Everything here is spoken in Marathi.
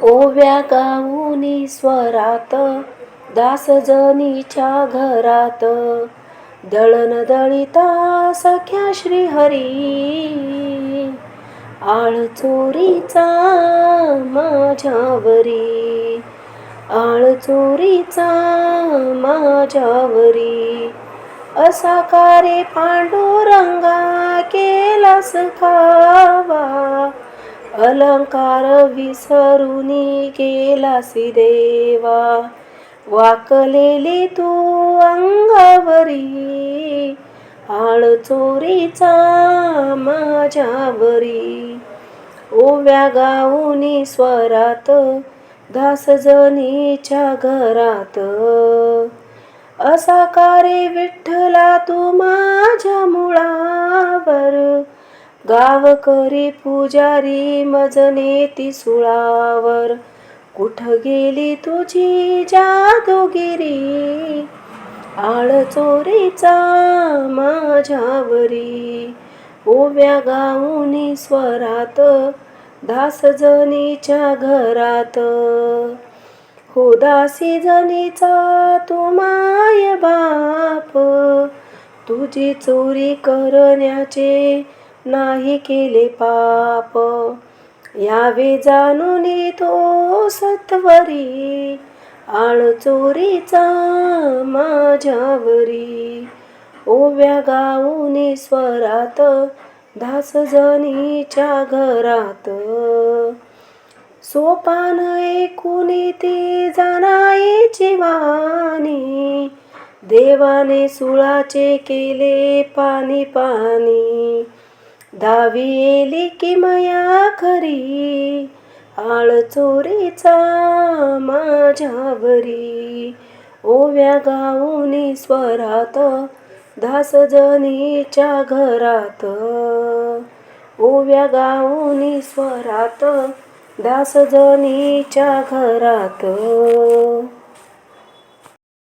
ओव्या गाऊनी स्वरात दासजनीच्या घरात. दळण दळिता सख्या श्रीहरी आळ चोरीचा माझ्यावरी. आळ चोरीचा माझ्यावरी. असा कारे पांडुरंगा केलास खावा? अलंकार विसरून गेलासी देवा. वाकलेली तू अंगावरी आळ चोरीचा माझ्यावरी. ओव्या गाऊनी स्वरात दासजनीच्या घरात. असा कारे विठ्ठला तू माझ्या मुळावर गावकरी पुजारी मजने ती सुळावर. कुठ गेली तुझी जादूगिरी? आळ चोरीचा माझ्यावरी. ओव्या गाऊनी स्वरात दासजनीच्या घरात. हो दासी जनीचा तू माय बाप. तुझी चोरी करण्याचे नाही केले पाप. यावे जाणून तो सत्वरी आळ चोरीचा माझ्यावरी. ओव्या गाऊन स्वरात दासजनीच्या घरात. सोपान ऐकून ती जाणायची वाणी देवाने सुळाचे केले पाणी पाणी. दावी येली की मया खरी आळ चोरीचा माझ्यावरी. ओव्या गाऊनी स्वरात दासजनीच्या घरात. ओव्या गाऊनी स्वरात दासजनीच्या घरात.